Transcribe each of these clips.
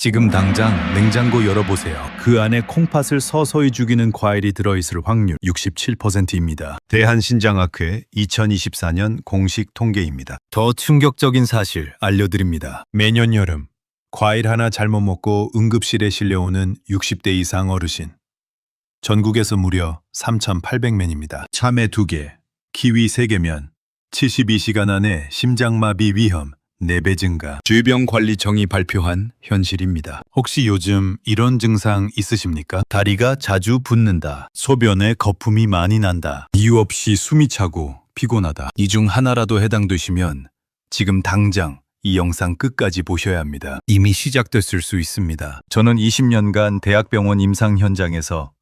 지금 당장 냉장고 열어보세요. 그 안에 콩팥을 서서히 죽이는 과일이 들어있을 확률 67%입니다. 대한신장학회 2024년 공식 통계입니다. 더 충격적인 사실 알려드립니다. 매년 여름 과일 하나 잘못 먹고 응급실에 실려오는 60대 이상 어르신. 전국에서 무려 3,800명입니다. 참외 2개, 키위 3개면 72시간 안에 심장마비 위험 4배 증가. 주병관리청이 발표한 현실입니다. 혹시 요즘 이런 증상 있으십니까? 다리가 자주 붓는다. 소변에 거품이 많이 난다. 이유 없이 숨이 차고 피곤하다. 이 중 하나라도 해당되시면 지금 당장 이 영상 끝까지 보셔야 합니다. 이미 시작됐을 수 있습니다. 저는 20년간 대학병원 임상 현장에서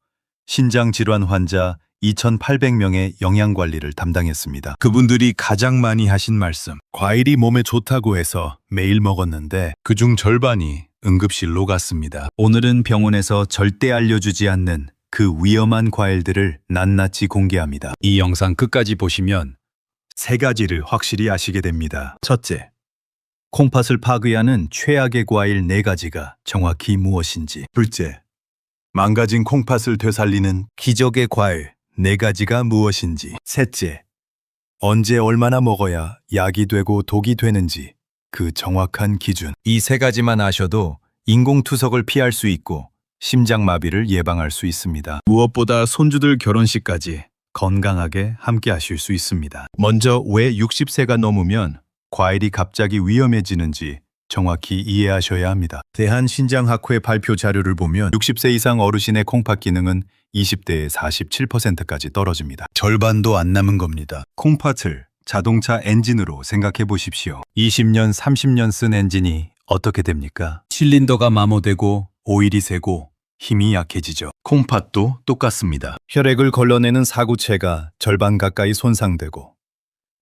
신장 질환 환자 2,800명의 영양 관리를 담당했습니다. 그분들이 가장 많이 하신 말씀. 과일이 몸에 좋다고 해서 매일 먹었는데 그중 절반이 응급실로 갔습니다. 오늘은 병원에서 절대 알려주지 않는 그 위험한 과일들을 낱낱이 공개합니다. 이 영상 끝까지 보시면 세 가지를 확실히 아시게 됩니다. 첫째, 콩팥을 파괴하는 최악의 과일 네 가지가 정확히 무엇인지. 둘째, 망가진 콩팥을 되살리는 기적의 과일 네 가지가 무엇인지. 셋째, 언제 얼마나 먹어야 약이 되고 독이 되는지 그 정확한 기준. 이 세 가지만 아셔도 인공투석을 피할 수 있고 심장마비를 예방할 수 있습니다. 무엇보다 손주들 결혼식까지 건강하게 함께 하실 수 있습니다. 먼저 왜 60세가 넘으면 과일이 갑자기 위험해지는지 정확히 이해하셔야 합니다. 대한신장학회 발표 자료를 보면 60세 이상 어르신의 콩팥 기능은 20대의 47%까지 떨어집니다. 절반도 안 남은 겁니다. 콩팥을 자동차 엔진으로 생각해 보십시오. 20년, 30년 쓴 엔진이 어떻게 됩니까? 실린더가 마모되고 오일이 새고 힘이 약해지죠. 콩팥도 똑같습니다. 혈액을 걸러내는 사구체가 절반 가까이 손상되고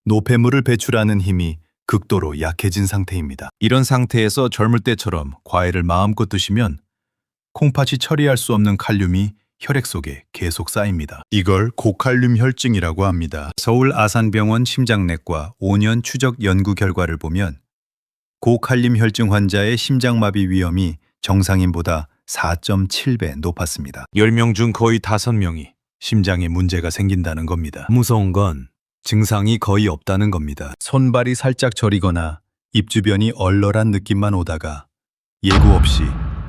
노폐물을 배출하는 힘이 극도로 약해진 상태입니다. 이런 상태에서 젊을 때처럼 과일을 마음껏 드시면 콩팥이 처리할 수 없는 칼륨이 혈액 속에 계속 쌓입니다. 이걸 고칼륨 혈증이라고 합니다. 서울 아산병원 심장내과 5년 추적 연구 결과를 보면 고칼륨 혈증 환자의 심장마비 위험이 정상인보다 4.7배 높았습니다. 10명 중 거의 5명이 심장에 문제가 생긴다는 겁니다. 무서운 건 증상이 거의 없다는 겁니다. 손발이 살짝 저리거나 입 주변이 얼얼한 느낌만 오다가 예고 없이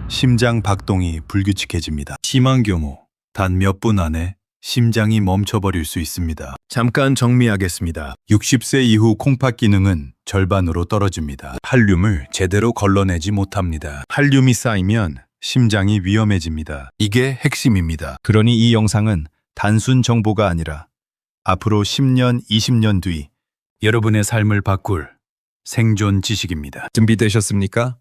심장 박동이 불규칙해집니다. 심한 경우 단 몇 분 안에 심장이 멈춰버릴 수 있습니다. 잠깐 정리하겠습니다. 60세 이후 콩팥 기능은 절반으로 떨어집니다. 칼륨을 제대로 걸러내지 못합니다. 칼륨이 쌓이면 심장이 위험해집니다. 이게 핵심입니다. 그러니 이 영상은 단순 정보가 아니라 앞으로 10년, 20년 뒤 여러분의 삶을 바꿀 생존 지식입니다. 준비되셨습니까?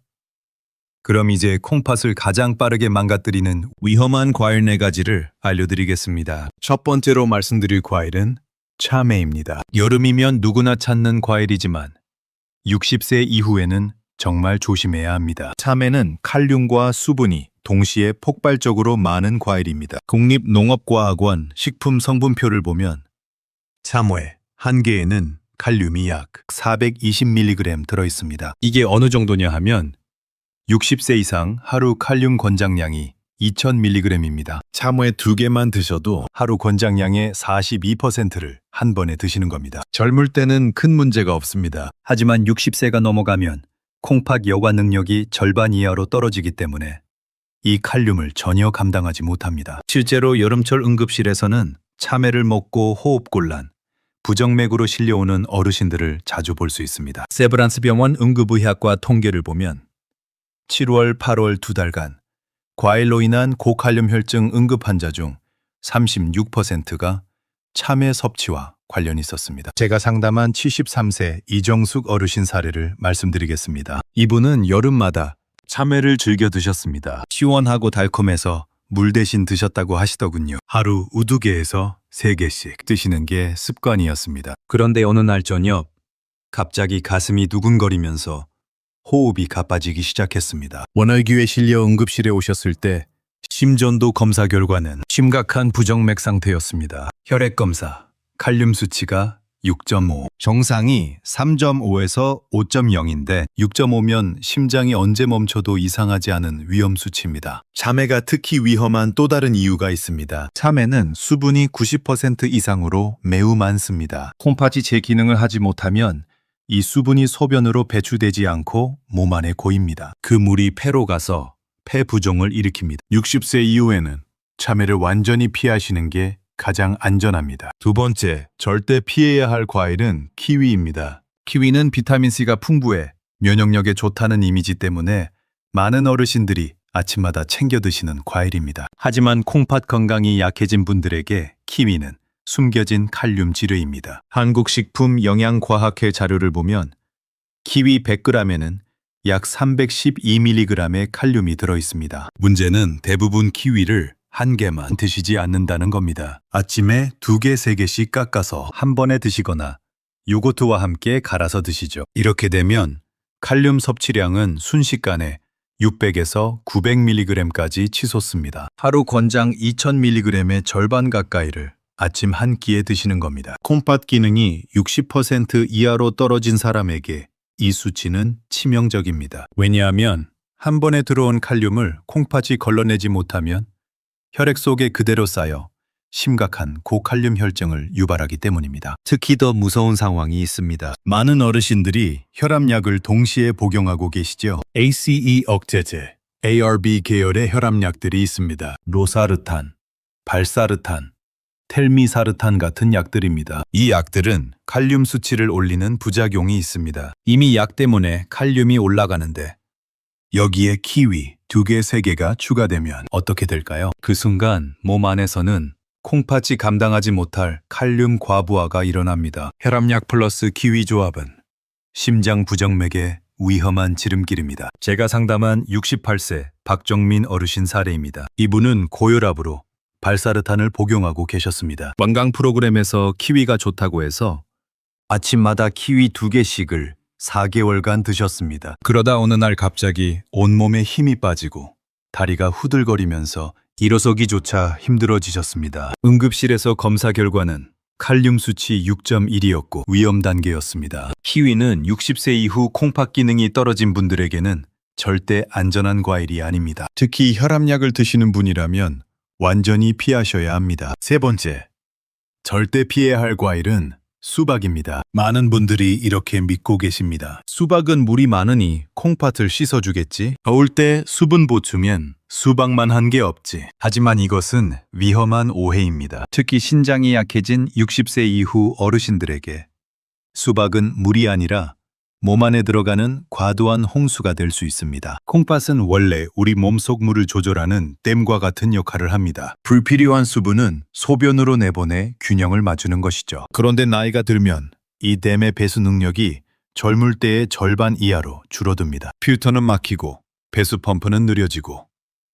그럼 이제 콩팥을 가장 빠르게 망가뜨리는 위험한 과일 네 가지를 알려드리겠습니다. 첫 번째로 말씀드릴 과일은 참외입니다. 여름이면 누구나 찾는 과일이지만 60세 이후에는 정말 조심해야 합니다. 참외는 칼륨과 수분이 동시에 폭발적으로 많은 과일입니다. 국립농업과학원 식품 성분표를 보면 참외 한 개에는 칼륨이 약 420mg 들어 있습니다. 이게 어느 정도냐 하면 60세 이상 하루 칼륨 권장량이 2000mg입니다. 참외 두 개만 드셔도 하루 권장량의 42%를 한 번에 드시는 겁니다. 젊을 때는 큰 문제가 없습니다. 하지만 60세가 넘어가면 콩팥 여과 능력이 절반 이하로 떨어지기 때문에 이 칼륨을 전혀 감당하지 못합니다. 실제로 여름철 응급실에서는 참외를 먹고 호흡곤란, 부정맥으로 실려오는 어르신들을 자주 볼 수 있습니다. 세브란스 병원 응급의학과 통계를 보면 7월, 8월 두 달간 과일로 인한 고칼륨 혈증 응급 환자 중 36%가 참외 섭취와 관련이 있었습니다. 제가 상담한 73세 이정숙 어르신 사례를 말씀드리겠습니다. 이분은 여름마다 참외를 즐겨 드셨습니다. 시원하고 달콤해서 물 대신 드셨다고 하시더군요. 하루 우두개에서 3개씩 드시는 게 습관이었습니다. 그런데 어느 날 저녁 갑자기 가슴이 두근거리면서 호흡이 가빠지기 시작했습니다. 원활기에 실려 응급실에 오셨을 때 심전도 검사 결과는 심각한 부정맥 상태였습니다. 혈액 검사, 칼륨 수치가 6.5, 정상이 3.5에서 5.0인데 6.5면 심장이 언제 멈춰도 이상하지 않은 위험 수치입니다. 참외가 특히 위험한 또 다른 이유가 있습니다. 참외는 수분이 90% 이상으로 매우 많습니다. 콩팥이 제 기능을 하지 못하면 이 수분이 소변으로 배출되지 않고 몸 안에 고입니다. 그 물이 폐로 가서 폐 부종을 일으킵니다. 60세 이후에는 참외를 완전히 피하시는 게 가장 안전합니다. 두 번째, 절대 피해야 할 과일은 키위입니다. 키위는 비타민C가 풍부해 면역력에 좋다는 이미지 때문에 많은 어르신들이 아침마다 챙겨 드시는 과일입니다. 하지만 콩팥 건강이 약해진 분들에게 키위는 숨겨진 칼륨 지뢰입니다. 한국식품영양과학회 자료를 보면 키위 100g에는 약 312mg의 칼륨이 들어 있습니다. 문제는 대부분 키위를 한 개만 드시지 않는다는 겁니다. 아침에 두 개, 세 개씩 깎아서 한 번에 드시거나 요거트와 함께 갈아서 드시죠. 이렇게 되면 칼륨 섭취량은 순식간에 600에서 900mg까지 치솟습니다. 하루 권장 2000mg의 절반 가까이를 아침 한 끼에 드시는 겁니다. 콩팥 기능이 60% 이하로 떨어진 사람에게 이 수치는 치명적입니다. 왜냐하면 한 번에 들어온 칼륨을 콩팥이 걸러내지 못하면 혈액 속에 그대로 쌓여 심각한 고칼륨 혈증을 유발하기 때문입니다. 특히 더 무서운 상황이 있습니다. 많은 어르신들이 혈압약을 동시에 복용하고 계시죠. ACE 억제제, ARB 계열의 혈압약들이 있습니다. 로사르탄, 발사르탄, 텔미사르탄 같은 약들입니다. 이 약들은 칼륨 수치를 올리는 부작용이 있습니다. 이미 약 때문에 칼륨이 올라가는데 여기에 키위 두 개, 세 개가 추가되면 어떻게 될까요? 그 순간 몸 안에서는 콩팥이 감당하지 못할 칼륨 과부하가 일어납니다. 혈압약 플러스 키위 조합은 심장 부정맥의 위험한 지름길입니다. 제가 상담한 68세 박정민 어르신 사례입니다. 이분은 고혈압으로 발사르탄을 복용하고 계셨습니다. 건강 프로그램에서 키위가 좋다고 해서 아침마다 키위 두 개씩을 4개월간 드셨습니다. 그러다 어느 날 갑자기 온몸에 힘이 빠지고 다리가 후들거리면서 일어서기조차 힘들어지셨습니다. 응급실에서 검사 결과는 칼륨 수치 6.1이었고 위험 단계였습니다. 키위는 60세 이후 콩팥 기능이 떨어진 분들에게는 절대 안전한 과일이 아닙니다. 특히 혈압약을 드시는 분이라면 완전히 피하셔야 합니다. 세 번째, 절대 피해야 할 과일은 수박입니다. 많은 분들이 이렇게 믿고 계십니다. 수박은 물이 많으니 콩팥을 씻어주겠지. 더울 때 수분 보충엔 수박만 한 게 없지. 하지만 이것은 위험한 오해입니다. 특히 신장이 약해진 60세 이후 어르신들에게 수박은 물이 아니라 몸 안에 들어가는 과도한 홍수가 될 수 있습니다. 콩팥은 원래 우리 몸속 물을 조절하는 댐과 같은 역할을 합니다. 불필요한 수분은 소변으로 내보내 균형을 맞추는 것이죠. 그런데 나이가 들면 이 댐의 배수 능력이 젊을 때의 절반 이하로 줄어듭니다. 필터는 막히고 배수 펌프는 느려지고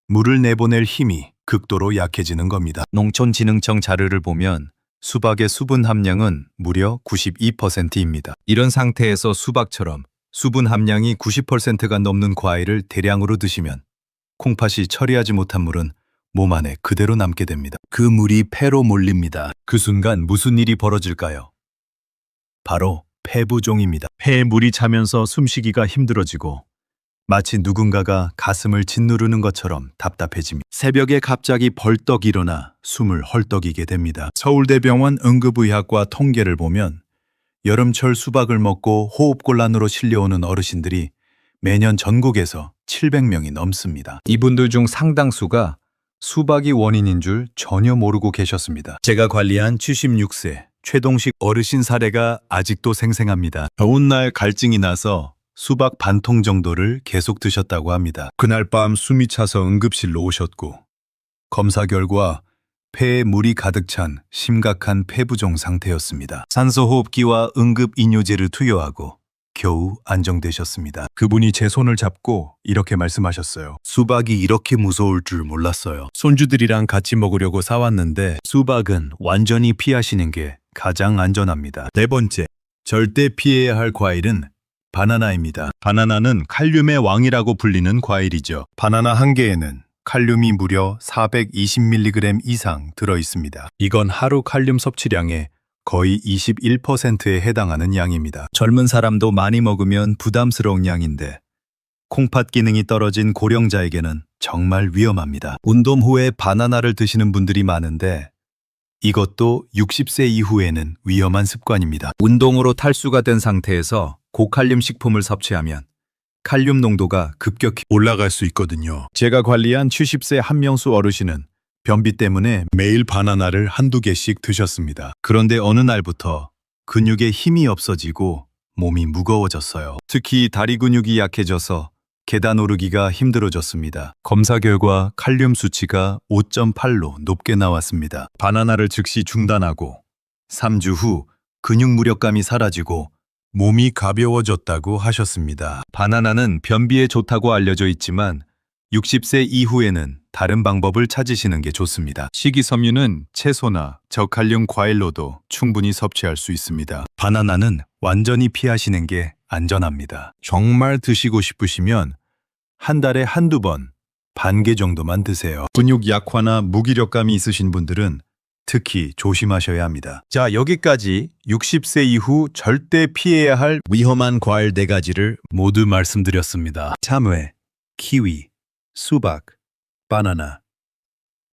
물을 내보낼 힘이 극도로 약해지는 겁니다. 농촌진흥청 자료를 보면 수박의 수분 함량은 무려 92%입니다. 이런 상태에서 수박처럼 수분 함량이 90%가 넘는 과일을 대량으로 드시면 콩팥이 처리하지 못한 물은 몸 안에 그대로 남게 됩니다. 그 물이 폐로 몰립니다. 그 순간 무슨 일이 벌어질까요? 바로 폐부종입니다. 폐에 물이 차면서 숨쉬기가 힘들어지고 마치 누군가가 가슴을 짓누르는 것처럼 답답해집니다. 새벽에 갑자기 벌떡 일어나 숨을 헐떡이게 됩니다. 서울대병원 응급의학과 통계를 보면 여름철 수박을 먹고 호흡곤란으로 실려오는 어르신들이 매년 전국에서 700명이 넘습니다. 이분들 중 상당수가 수박이 원인인 줄 전혀 모르고 계셨습니다. 제가 관리한 76세 최동식 어르신 사례가 아직도 생생합니다. 더운 날 갈증이 나서 수박 반 통 정도를 계속 드셨다고 합니다. 그날 밤 숨이 차서 응급실로 오셨고 검사 결과 폐에 물이 가득 찬 심각한 폐부종 상태였습니다. 산소호흡기와 응급 이뇨제를 투여하고 겨우 안정되셨습니다. 그분이 제 손을 잡고 이렇게 말씀하셨어요. 수박이 이렇게 무서울 줄 몰랐어요. 손주들이랑 같이 먹으려고 사왔는데 수박은 완전히 피하시는 게 가장 안전합니다. 네 번째, 절대 피해야 할 과일은 바나나입니다. 바나나는 칼륨의 왕이라고 불리는 과일이죠. 바나나 한 개에는 칼륨이 무려 420mg 이상 들어 있습니다. 이건 하루 칼륨 섭취량의 거의 21%에 해당하는 양입니다. 젊은 사람도 많이 먹으면 부담스러운 양인데 콩팥 기능이 떨어진 고령자에게는 정말 위험합니다. 운동 후에 바나나를 드시는 분들이 많은데 이것도 60세 이후에는 위험한 습관입니다. 운동으로 탈수가 된 상태에서 고칼륨 식품을 섭취하면 칼륨 농도가 급격히 올라갈 수 있거든요. 제가 관리한 70세 한명수 어르신은 변비 때문에 매일 바나나를 한두 개씩 드셨습니다. 그런데 어느 날부터 근육에 힘이 없어지고 몸이 무거워졌어요. 특히 다리 근육이 약해져서 계단 오르기가 힘들어졌습니다. 검사 결과 칼륨 수치가 5.8로 높게 나왔습니다. 바나나를 즉시 중단하고 3주 후 근육 무력감이 사라지고 몸이 가벼워졌다고 하셨습니다. 바나나는 변비에 좋다고 알려져 있지만 60세 이후에는 다른 방법을 찾으시는 게 좋습니다. 식이섬유는 채소나 저칼륨 과일로도 충분히 섭취할 수 있습니다. 바나나는 완전히 피하시는 게 안전합니다. 정말 드시고 싶으시면 한 달에 한두 번, 반 개 정도만 드세요. 근육 약화나 무기력감이 있으신 분들은 특히 조심하셔야 합니다. 자, 여기까지 60세 이후 절대 피해야 할 위험한 과일 네 가지를 모두 말씀드렸습니다. 참외, 키위, 수박, 바나나.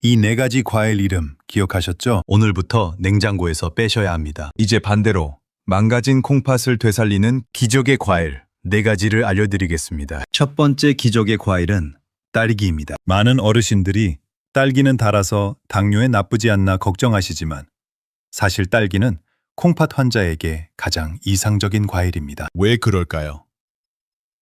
이 네 가지 과일 이름 기억하셨죠? 오늘부터 냉장고에서 빼셔야 합니다. 이제 반대로 망가진 콩팥을 되살리는 기적의 과일 네 가지를 알려드리겠습니다. 첫 번째 기적의 과일은 딸기입니다. 많은 어르신들이 딸기는 달아서 당뇨에 나쁘지 않나 걱정하시지만 사실 딸기는 콩팥 환자에게 가장 이상적인 과일입니다. 왜 그럴까요?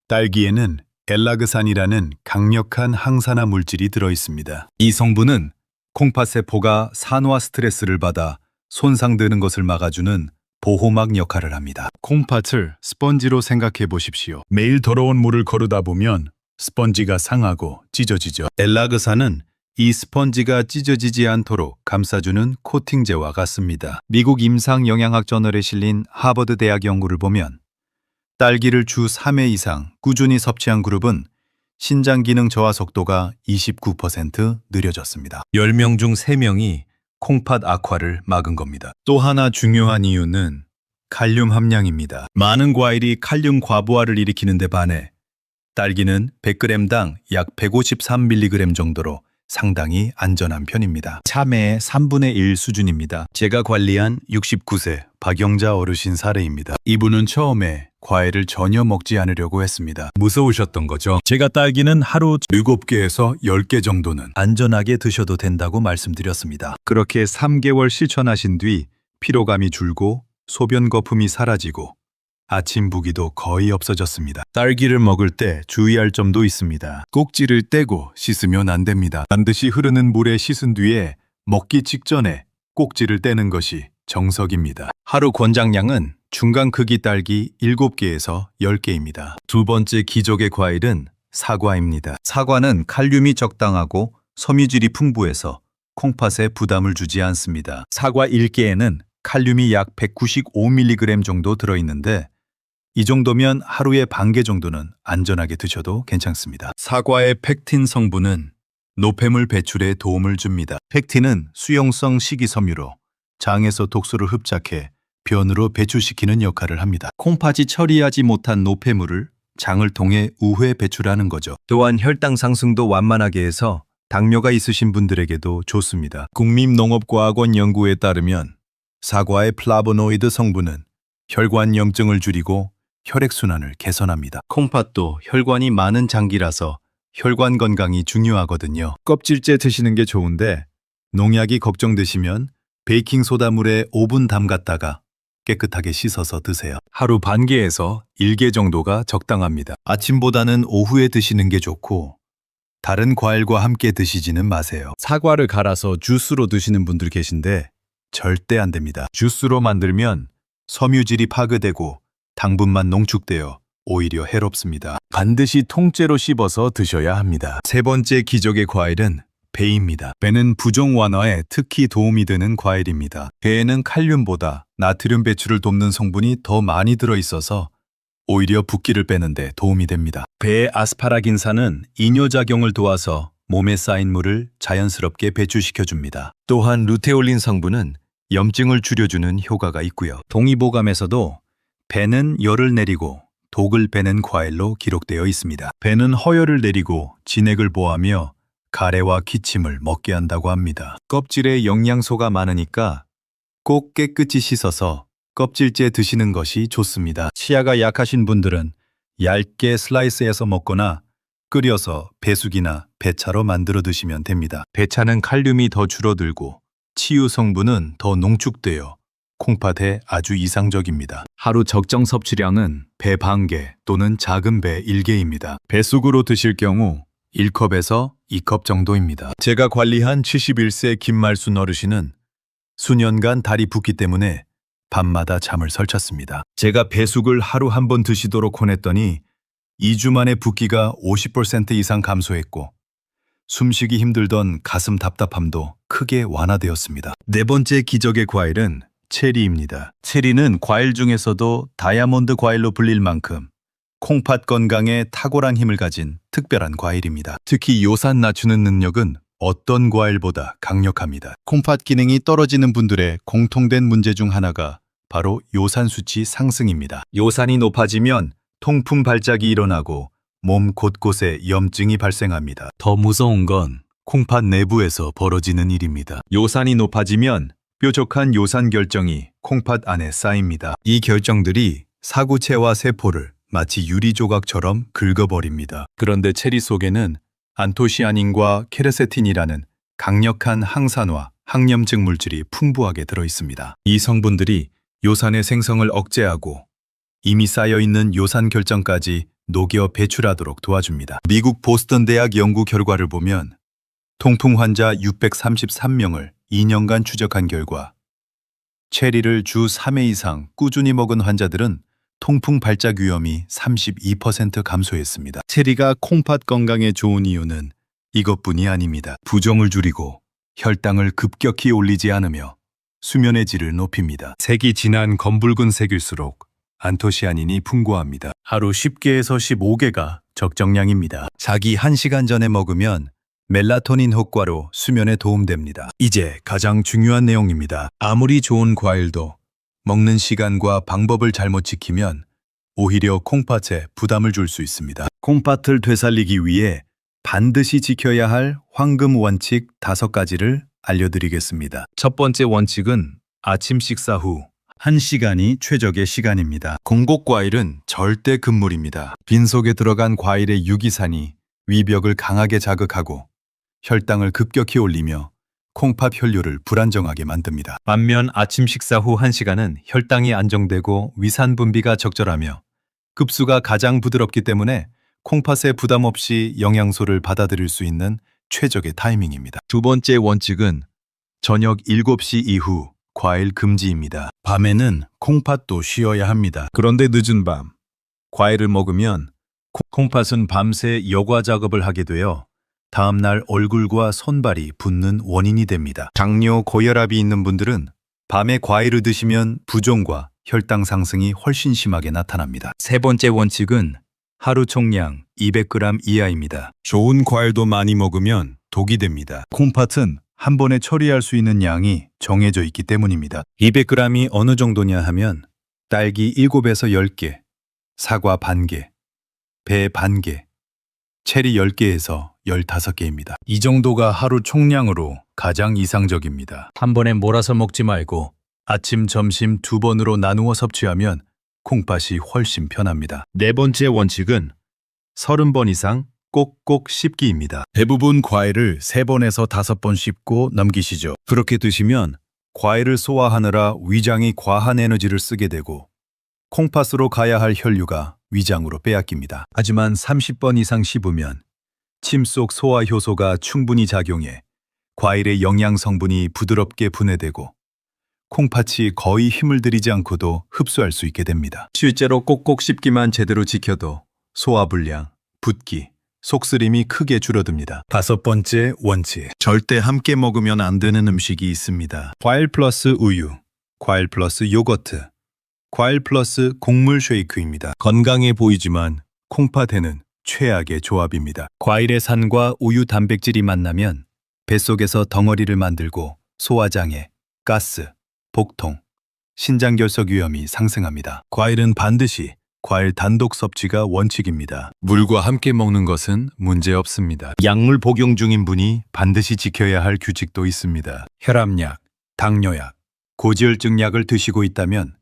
딸기에는 엘라그산이라는 강력한 항산화 물질이 들어 있습니다. 이 성분은 콩팥 세포가 산화 스트레스를 받아 손상되는 것을 막아주는 보호막 역할을 합니다. 콩팥을 스펀지로 생각해 보십시오. 매일 더러운 물을 거르다 보면 스펀지가 상하고 찢어지죠. 엘라그산은 이 스펀지가 찢어지지 않도록 감싸주는 코팅제와 같습니다. 미국 임상영양학 저널에 실린 하버드 대학 연구를 보면 딸기를 주 3회 이상 꾸준히 섭취한 그룹은 신장 기능 저하 속도가 29% 느려졌습니다. 10명 중 3명이 콩팥 악화를 막은 겁니다. 또 하나 중요한 이유는 칼륨 함량입니다. 많은 과일이 칼륨 과부하를 일으키는 데 반해 딸기는 100g당 약 153mg 정도로 상당히 안전한 편입니다. 참외의 3분의 1 수준입니다. 제가 관리한 69세 박영자 어르신 사례입니다. 이분은 처음에 과일을 전혀 먹지 않으려고 했습니다. 무서우셨던 거죠. 제가 딸기는 하루 7개에서 10개 정도는 안전하게 드셔도 된다고 말씀드렸습니다. 그렇게 3개월 실천하신 뒤 피로감이 줄고 소변 거품이 사라지고 아침 부기도 거의 없어졌습니다. 딸기를 먹을 때 주의할 점도 있습니다. 꼭지를 떼고 씻으면 안 됩니다. 반드시 흐르는 물에 씻은 뒤에 먹기 직전에 꼭지를 떼는 것이 정석입니다. 하루 권장량은 중간 크기 딸기 7개에서 10개입니다. 두 번째 기적의 과일은 사과입니다. 사과는 칼륨이 적당하고 섬유질이 풍부해서 콩팥에 부담을 주지 않습니다. 사과 1개에는 칼륨이 약 195mg 정도 들어있는데 이 정도면 하루에 반 개 정도는 안전하게 드셔도 괜찮습니다. 사과의 펙틴 성분은 노폐물 배출에 도움을 줍니다. 펙틴은 수용성 식이섬유로 장에서 독소를 흡착해 변으로 배출시키는 역할을 합니다. 콩팥이 처리하지 못한 노폐물을 장을 통해 우회 배출하는 거죠. 또한 혈당 상승도 완만하게 해서 당뇨가 있으신 분들에게도 좋습니다. 국립농업과학원 연구에 따르면 사과의 플라보노이드 성분은 혈관 염증을 줄이고 혈액순환을 개선합니다. 콩팥도 혈관이 많은 장기라서 혈관 건강이 중요하거든요. 껍질째 드시는 게 좋은데 농약이 걱정되시면 베이킹소다 물에 5분 담갔다가 깨끗하게 씻어서 드세요. 하루 반 개에서 1개 정도가 적당합니다. 아침보다는 오후에 드시는 게 좋고 다른 과일과 함께 드시지는 마세요. 사과를 갈아서 주스로 드시는 분들 계신데 절대 안 됩니다. 주스로 만들면 섬유질이 파괴되고 당분만 농축되어 오히려 해롭습니다. 반드시 통째로 씹어서 드셔야 합니다. 세 번째 기적의 과일은 배입니다. 배는 부종 완화에 특히 도움이 되는 과일입니다. 배에는 칼륨보다 나트륨 배출을 돕는 성분이 더 많이 들어 있어서 오히려 붓기를 빼는데 도움이 됩니다. 배의 아스파라긴산은 이뇨작용을 도와서 몸에 쌓인 물을 자연스럽게 배출시켜 줍니다. 또한 루테올린 성분은 염증을 줄여주는 효과가 있고요. 동의보감에서도 배는 열을 내리고 독을 빼는 과일로 기록되어 있습니다. 배는 허열을 내리고 진액을 보하며 가래와 기침을 먹게 한다고 합니다. 껍질에 영양소가 많으니까 꼭 깨끗이 씻어서 껍질째 드시는 것이 좋습니다. 치아가 약하신 분들은 얇게 슬라이스해서 먹거나 끓여서 배숙이나 배차로 만들어 드시면 됩니다. 배차는 칼륨이 더 줄어들고 치유 성분은 더 농축되어 콩팥에 아주 이상적입니다. 하루 적정 섭취량은 배 반 개 또는 작은 배 1개입니다. 배숙으로 드실 경우 1컵에서 2컵 정도입니다. 제가 관리한 71세 김말순 어르신은 수년간 다리 붓기 때문에 밤마다 잠을 설쳤습니다. 제가 배숙을 하루 한 번 드시도록 권했더니 2주 만에 붓기가 50% 이상 감소했고 숨쉬기 힘들던 가슴 답답함도 크게 완화되었습니다. 네 번째 기적의 과일은 체리입니다. 체리는 과일 중에서도 다이아몬드 과일로 불릴 만큼 콩팥 건강에 탁월한 힘을 가진 특별한 과일입니다. 특히 요산 낮추는 능력은 어떤 과일보다 강력합니다. 콩팥 기능이 떨어지는 분들의 공통된 문제 중 하나가 바로 요산 수치 상승입니다. 요산이 높아지면 통풍 발작이 일어나고 몸 곳곳에 염증이 발생합니다. 더 무서운 건 콩팥 내부에서 벌어지는 일입니다. 요산이 높아지면 뾰족한 요산 결정이 콩팥 안에 쌓입니다. 이 결정들이 사구체와 세포를 마치 유리 조각처럼 긁어버립니다. 그런데 체리 속에는 안토시아닌과 케르세틴이라는 강력한 항산화, 항염증 물질이 풍부하게 들어 있습니다. 이 성분들이 요산의 생성을 억제하고 이미 쌓여 있는 요산 결정까지 녹여 배출하도록 도와줍니다. 미국 보스턴 대학 연구 결과를 보면 통풍 환자 633명을 2년간 추적한 결과 체리를 주 3회 이상 꾸준히 먹은 환자들은 통풍 발작 위험이 32% 감소했습니다. 체리가 콩팥 건강에 좋은 이유는 이것뿐이 아닙니다. 부종을 줄이고 혈당을 급격히 올리지 않으며 수면의 질을 높입니다. 색이 진한 검붉은 색일수록 안토시아닌이 풍부합니다. 하루 10개에서 15개가 적정량입니다. 자기 1시간 전에 먹으면 멜라토닌 효과로 수면에 도움됩니다. 이제 가장 중요한 내용입니다. 아무리 좋은 과일도 먹는 시간과 방법을 잘못 지키면 오히려 콩팥에 부담을 줄 수 있습니다. 콩팥을 되살리기 위해 반드시 지켜야 할 황금 원칙 다섯 가지를 알려드리겠습니다. 첫 번째 원칙은 아침 식사 후 1시간이 최적의 시간입니다. 공복 과일은 절대 금물입니다. 빈속에 들어간 과일의 유기산이 위벽을 강하게 자극하고 혈당을 급격히 올리며 콩팥 혈류를 불안정하게 만듭니다. 반면 아침 식사 후 1시간은 혈당이 안정되고 위산 분비가 적절하며 급수가 가장 부드럽기 때문에 콩팥에 부담 없이 영양소를 받아들일 수 있는 최적의 타이밍입니다. 두 번째 원칙은 저녁 7시 이후 과일 금지입니다. 밤에는 콩팥도 쉬어야 합니다. 그런데 늦은 밤, 과일을 먹으면 콩- 콩팥은 밤새 여과 작업을 하게 되어 다음날 얼굴과 손발이 붓는 원인이 됩니다. 당뇨, 고혈압이 있는 분들은 밤에 과일을 드시면 부종과 혈당 상승이 훨씬 심하게 나타납니다. 세 번째 원칙은 하루 총량 200g 이하입니다. 좋은 과일도 많이 먹으면 독이 됩니다. 콩팥은 한 번에 처리할 수 있는 양이 정해져 있기 때문입니다. 200g이 어느 정도냐 하면 딸기 7에서 10개, 사과 반개, 배 반개, 체리 10개에서 15개입니다. 이 정도가 하루 총량으로 가장 이상적입니다. 한 번에 몰아서 먹지 말고 아침, 점심 두 번으로 나누어 섭취하면 콩팥이 훨씬 편합니다. 네 번째 원칙은 30번 이상 꼭꼭 씹기입니다. 대부분 과일을 3번에서 5번 씹고 넘기시죠. 그렇게 드시면 과일을 소화하느라 위장이 과한 에너지를 쓰게 되고 콩팥으로 가야 할 혈류가 위장으로 빼앗깁니다. 하지만 30번 이상 씹으면 침속 소화 효소가 충분히 작용해 과일의 영양 성분이 부드럽게 분해되고 콩팥이 거의 힘을 들이지 않고도 흡수할 수 있게 됩니다. 실제로 꼭꼭 씹기만 제대로 지켜도 소화불량, 붓기, 속쓰림이 크게 줄어듭니다. 다섯 번째 원칙. 절대 함께 먹으면 안 되는 음식이 있습니다. 과일 플러스 우유, 과일 플러스 요거트, 과일 플러스 곡물 쉐이크입니다. 건강해 보이지만 콩팥에는 최악의 조합입니다. 과일의 산과 우유 단백질이 만나면 뱃속에서 덩어리를 만들고 소화장애, 가스, 복통, 신장결석 위험이 상승합니다. 과일은 반드시 과일 단독 섭취가 원칙입니다. 물과 함께 먹는 것은 문제 없습니다. 약물 복용 중인 분이 반드시 지켜야 할 규칙도 있습니다. 혈압약, 당뇨약, 고지혈증 약을 드시고 있다면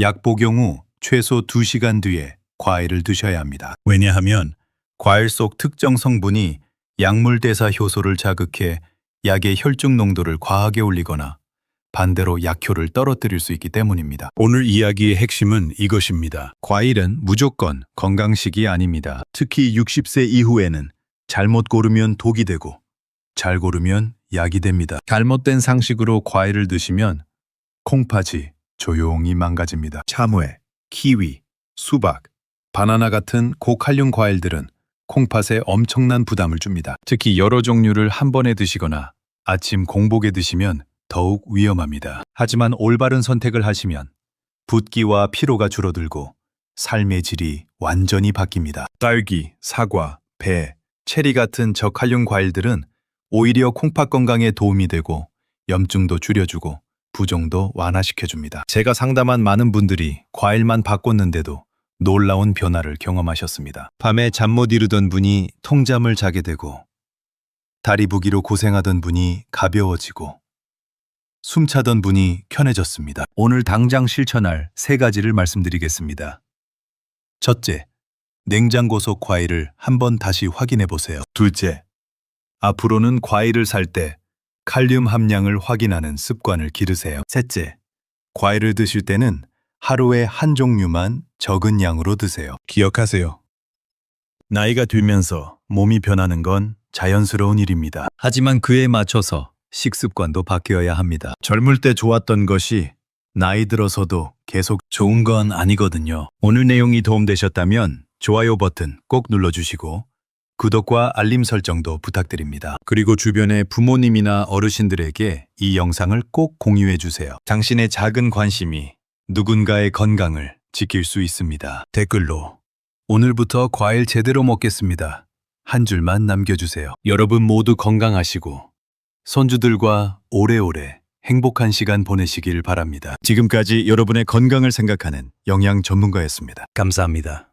약 복용 후 최소 2시간 뒤에 과일을 드셔야 합니다. 왜냐하면 과일 속 특정 성분이 약물 대사 효소를 자극해 약의 혈중 농도를 과하게 올리거나 반대로 약효를 떨어뜨릴 수 있기 때문입니다. 오늘 이야기의 핵심은 이것입니다. 과일은 무조건 건강식이 아닙니다. 특히 60세 이후에는 잘못 고르면 독이 되고 잘 고르면 약이 됩니다. 잘못된 상식으로 과일을 드시면 콩팥이 조용히 망가집니다. 참외, 키위, 수박, 바나나 같은 고칼륨 과일들은 콩팥에 엄청난 부담을 줍니다. 특히 여러 종류를 한 번에 드시거나 아침 공복에 드시면 더욱 위험합니다. 하지만 올바른 선택을 하시면 붓기와 피로가 줄어들고 삶의 질이 완전히 바뀝니다. 딸기, 사과, 배, 체리 같은 저칼륨 과일들은 오히려 콩팥 건강에 도움이 되고 염증도 줄여주고 부종도 완화시켜줍니다. 제가 상담한 많은 분들이 과일만 바꿨는데도 놀라운 변화를 경험하셨습니다. 밤에 잠 못 이루던 분이 통잠을 자게 되고 다리 부기로 고생하던 분이 가벼워지고 숨차던 분이 편해졌습니다. 오늘 당장 실천할 세 가지를 말씀드리겠습니다. 첫째, 냉장고 속 과일을 한번 다시 확인해 보세요. 둘째, 앞으로는 과일을 살 때 칼륨 함량을 확인하는 습관을 기르세요. 셋째, 과일을 드실 때는 하루에 한 종류만 적은 양으로 드세요. 기억하세요. 나이가 들면서 몸이 변하는 건 자연스러운 일입니다. 하지만 그에 맞춰서 식습관도 바뀌어야 합니다. 젊을 때 좋았던 것이 나이 들어서도 계속 좋은 건 아니거든요. 오늘 내용이 도움되셨다면 좋아요 버튼 꼭 눌러주시고 구독과 알림 설정도 부탁드립니다. 그리고 주변의 부모님이나 어르신들에게 이 영상을 꼭 공유해 주세요. 당신의 작은 관심이 누군가의 건강을 지킬 수 있습니다. 댓글로 오늘부터 과일 제대로 먹겠습니다. 한 줄만 남겨주세요. 여러분 모두 건강하시고 손주들과 오래오래 행복한 시간 보내시길 바랍니다. 지금까지 여러분의 건강을 생각하는 영양 전문가였습니다. 감사합니다.